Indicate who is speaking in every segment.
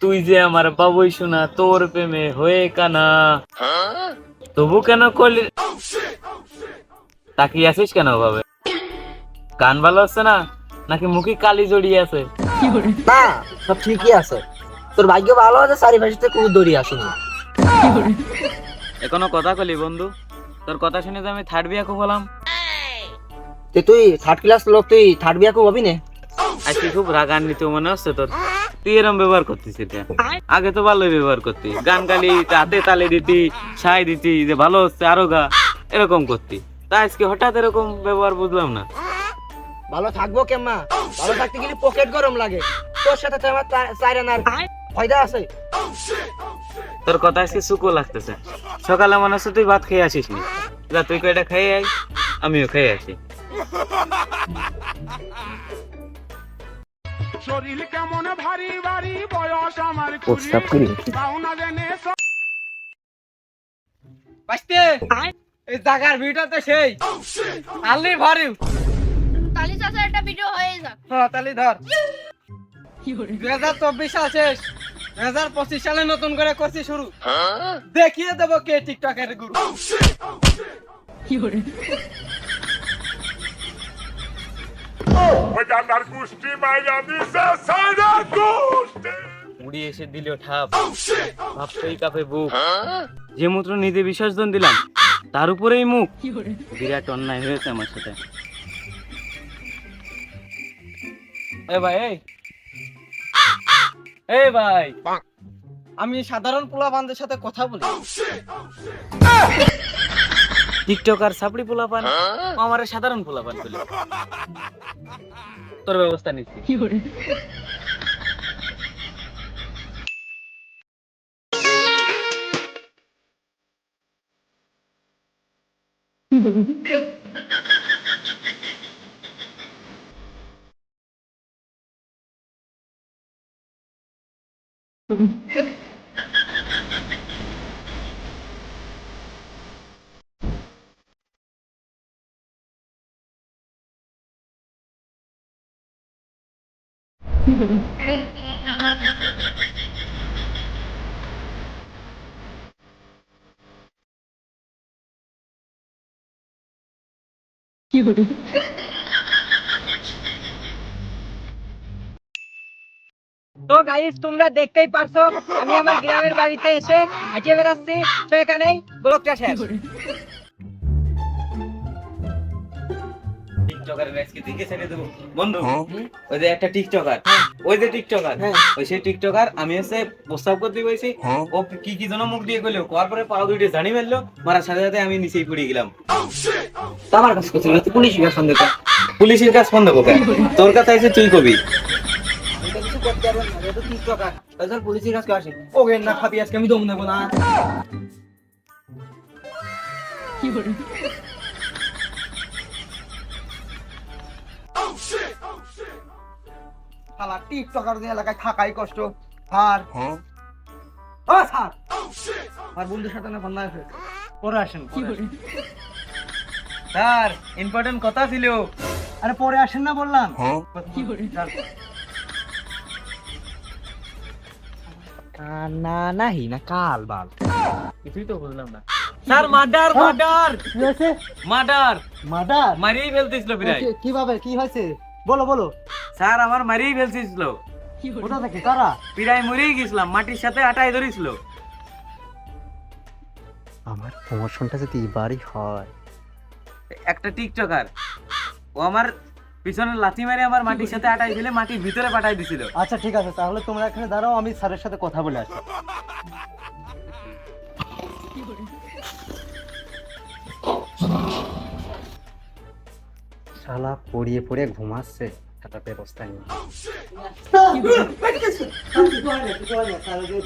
Speaker 1: তুই যে আমার বাবুই শোনা তোর প্রেমে হয়ে কানা। তবু কেন করলি তাকিয়ে আছিস কেন ভাবে কান ভালো হচ্ছে না? নাকি মুখে কালি জড়িয়ে আছে?
Speaker 2: না সব ঠিকই আছে। তোর ভাগ্য ভালো আছে চারিপাশে কুকুর দড়ি আসেনি।
Speaker 1: এখনও কথা কলি বন্ধু। তোর কথা শুনে তো আমি থার্ড বিয়া খুব হলাম
Speaker 2: তে তুই থার্ড ক্লাস লোক তুই থার্ড বিয়া খুব হবি না
Speaker 1: আজকে খুব রাগান্বিত মনে হচ্ছে তোর। তুই এরম ব্যবহার করতিস এটা। আগে তো ভালোই ব্যবহার করতি গান গালি হাতে তালে দিতি সাই দিতি যে ভালো হচ্ছে আরও গা এরকম করতি। তা আজকে হঠাৎ এরকম ব্যবহার বুঝলাম না।
Speaker 2: ভালো থাকব কেমা ভালো থাকতে গেলে পকেট গরম লাগে। তোর সাথে তো আমার চাইরানার ফায়দা আছে।
Speaker 1: তোর কথা আজকে সুকো লাগতেছে। সকালে মনে হচ্ছে তুই ভাত খেয়ে আসিস নি যা তুই কয়টা খেয়ে আই আমিও খেয়ে আসি।
Speaker 3: শরীর কেমন ভারী ভারী বয়স আমার
Speaker 2: প্রস্তাব করি
Speaker 3: পাও না জেনে
Speaker 2: বাঁচতে। এই জায়গার ভিডিও তো সেই। আল্লি ভারি।
Speaker 4: তালি চাচার একটা ভিডিও হয়ে যাক।
Speaker 2: হ্যাঁ তাহলে ধর। দুই হাজার চব্বিশ সাল শেষ। দুই হাজার পঁচিশ সালে নতুন করে করছি শুরু। দেখিয়ে দেবো কে টিকটকের গুরু
Speaker 1: মুড়ি এসে দিল ঠাপ। ভাবতেই কাপে বুক। যে মূত্র নিজে বিসর্জন দিলাম, তার উপরেই মুখ। বিরাট অন্যায় হয়েছে আমার সাথে। এ ভাই, এই। ভাই।
Speaker 2: আমি সাধারণ পোলা বান্ধের সাথে কথা বলি।
Speaker 1: টিকটক আর সাপড়ি পোলা পান আমার সাধারণ পোলা পান বলে তোর ব্যবস্থা নিচ্ছি।
Speaker 2: তো গাইস তোমরা দেখতেই পারছ, আমি আমার গ্রামের বাড়িতে এসে হাঁটিয়ে বেড়াচ্ছি। তো এখানেই ব্লগটা শেষ।
Speaker 1: টিকটকারের আজকে দেখে ছেড়ে দেবো। বন্ধু ওই যে একটা টিকটকার ওই যে টিকটকার
Speaker 2: হ্যাঁ।
Speaker 1: ওই সেই টিকটকার আমি হচ্ছে প্রস্তাব করতে বলছি ও কি কি যেন মুখ দিয়ে কইলো কোয়ার পরে পাও দুইটা জানি মারলো মারার সাথে সাথে আমি নিচেই পড়ে গেলাম।
Speaker 2: আমার কাছে করছিল তুই পুলিশ কাছে দেখো
Speaker 1: পুলিশের কাজ বন্ধ কোকা তোর কথা এসে তুই কবি
Speaker 2: কিছু করতে পারব না টিকটকার তাহলে পুলিশের কাছে আসে ওকে না খাবি আজকে আমি দম নেব না। শালা টিকটকার দিয়ে এলাকায় থাকাই কষ্ট। আর ও স্যার। আর বন্ধুর সাথে না বন্ধা আছে পরে আসেন পরে আসেন।
Speaker 1: স্যার ইম্পর্টেন্ট কথা ছিল।
Speaker 2: আরে পরে আসেন না বললাম। কানা নাহি না কাল বাল।
Speaker 1: কিছুই তো বললাম না। Sir murder murder.
Speaker 2: কি হয়েছে?
Speaker 1: মার্ডার।
Speaker 2: মাদার
Speaker 1: মারিয়েই ফেলতেছিল প্রায়
Speaker 2: কীভাবে কি হয়েছে? বলো বলো।
Speaker 1: স্যার আমার মারিয়েই ফেলতেছিল
Speaker 2: কোথা থেকে? কারা?
Speaker 1: প্রায় মরেই গেছিলাম মাটির সাথে আটাই ধরেছিল।
Speaker 2: আমার প্রমোশনটা যদি এবারই হয়।
Speaker 1: একটা টিকটকার ও আমার পিছনে লাথি মেরে আমার মাটির সাথে আটাই ফেলে মাটির ভিতরে পাঠাই দিছিল।
Speaker 2: আচ্ছা ঠিক আছে তাহলে তোমরা এখানে দাঁড়াও আমি স্যারের সাথে কথা বলে আসি। শালা পড়িয়ে পড়িয়ে ঘুমাচ্ছে। একটা ব্যবস্থা নেই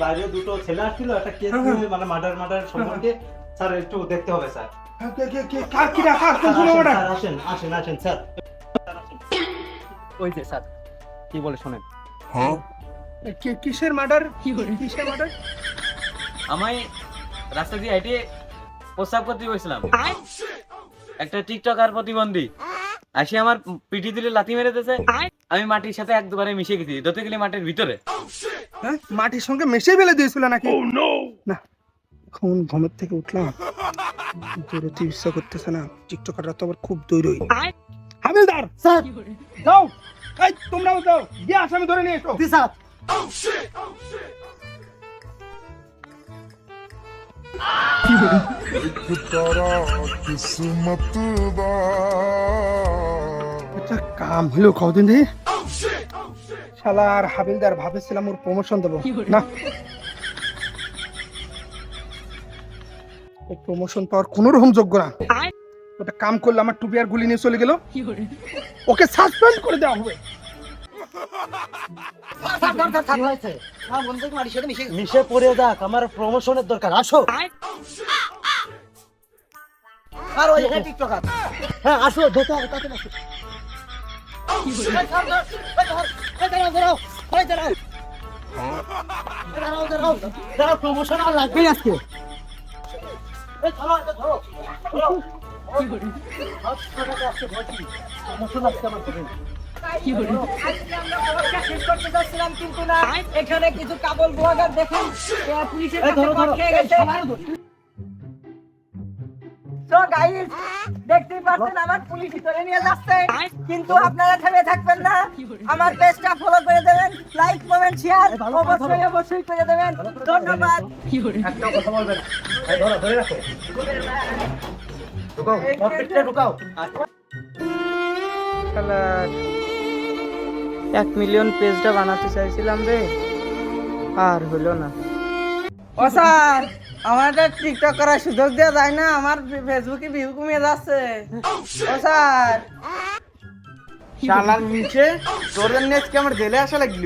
Speaker 2: বাইরে দুটো ছেলে আসছিল একটা কেস মানে মার্ডার মার্ডার সম্পর্কে স্যার একটু দেখতে হবে স্যার স্যার, আসেন আসেন আসেন স্যার ওই যে স্যার কি বলে শোনেন
Speaker 3: কিসের মার্ডার কিসের মার্ডার
Speaker 1: আমায় রাস্তা দিয়ে হেঁটে প্রস্তাব করতে বসছিলাম একটা টিকটকার প্রতিবন্ধী আসি আমার পিঠি দিলে লাথি মেরে দিয়েছে আমি মাটির সাথে এক দুবারে মিশে গেছি ধরতে গেলে মাটির ভিতরে
Speaker 5: হ্যাঁ মাটির সঙ্গে মিশে ফেলে দিয়েছিল নাকি না এখন ঘুমের থেকে উঠলাম দৌড়তে ইচ্ছা করতেছে না টিকটকাররা তো আবার খুব দৌড়ই হাবিলদার স্যার যাও এই তোমরাও যাও গিয়ে আসামি ধরে নিয়ে এসো স্যার
Speaker 6: तारा किस्मत दा
Speaker 5: কাম হলো কদিন রে শালার হাবিলদার ভাবেছিলাম ওর প্রমোশন দেবো। না। প্রমোশন পাওয়ার কোনো রকম যোগ্য না। ওটা কাম করলে আমার টুপি আর গুলি নিয়ে চলে গেল। ওকে সাসপেন্ড করে দেওয়া হবে।
Speaker 7: মিশে পড়ে যাক, আমার প্রমোশনের দরকার। আসো। আর ওই হ্যাঁ আসো হবে তাতে প্রমোশন আজকে আমার দেবেন।
Speaker 2: এখানে কিছু কাবল ব্লগার দেখেন পুলিশের কাছে। খেয়ে গেছে পাচ্ছেন আমার পুলিশ ধরে নিয়ে যাচ্ছে। কিন্তু আপনারা থেমে থাকবেন না আমার পেজটা ফলো করে দেবেন লাইক কমেন্ট শেয়ার অবশ্যই অবশ্যই করে দেবেন। ধন্যবাদ।
Speaker 7: একটাও কথা বলবে না। এই ধরো, ধরে রাখো। ঢুকাও, পকেটে ঢুকাও।
Speaker 5: এক মিলিয়ন পেজটা বানাতে চাইছিলাম রে আর হলো না। ও স্যার আমাদের টিকটক করার সুযোগ দেওয়া যায় না আমার ফেসবুকে ভিউ কমে যাচ্ছে। ও স্যার। শালার নিচে আমার জেলে আসা লাগল।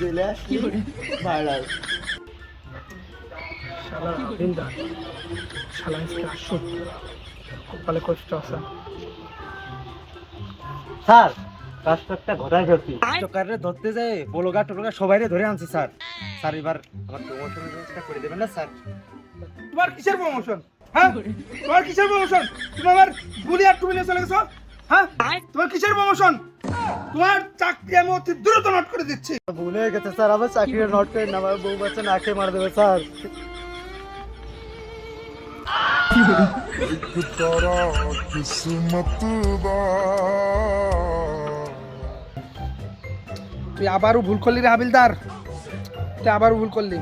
Speaker 7: জেলে আসলি, ভাইরাল।
Speaker 5: শালা আজকে আসো কপালে কষ্ট আছে।
Speaker 7: স্যার কাজটা একটা ঘটায় ফেলছি। টিকটকাররে ধরতে যায় বলগা টলগা সবাইরে ধরে আনছি স্যার। স্যার এবার আমার প্রমোশনের ব্যবস্থা করে দেবেন না স্যার?
Speaker 5: তোমার কিসের প্রমোশন হ্যাঁ? তোমার কিসের প্রমোশন তুমি আমার গুলি আর তুমি চলে গেছো? হ্যাঁ? তোমার কিসের প্রমোশন তোমার চাকরি আমি অতি দ্রুত নট করে দিচ্ছি।
Speaker 7: ভুলে গেছে স্যার আমার চাকরি নট করে না আমার বউ বাচ্চা না খেয়ে মার দেবে স্যার।
Speaker 5: তুই আবারও ভুল করলি রে হাবিলদার। তুই আবারও ভুল করলি।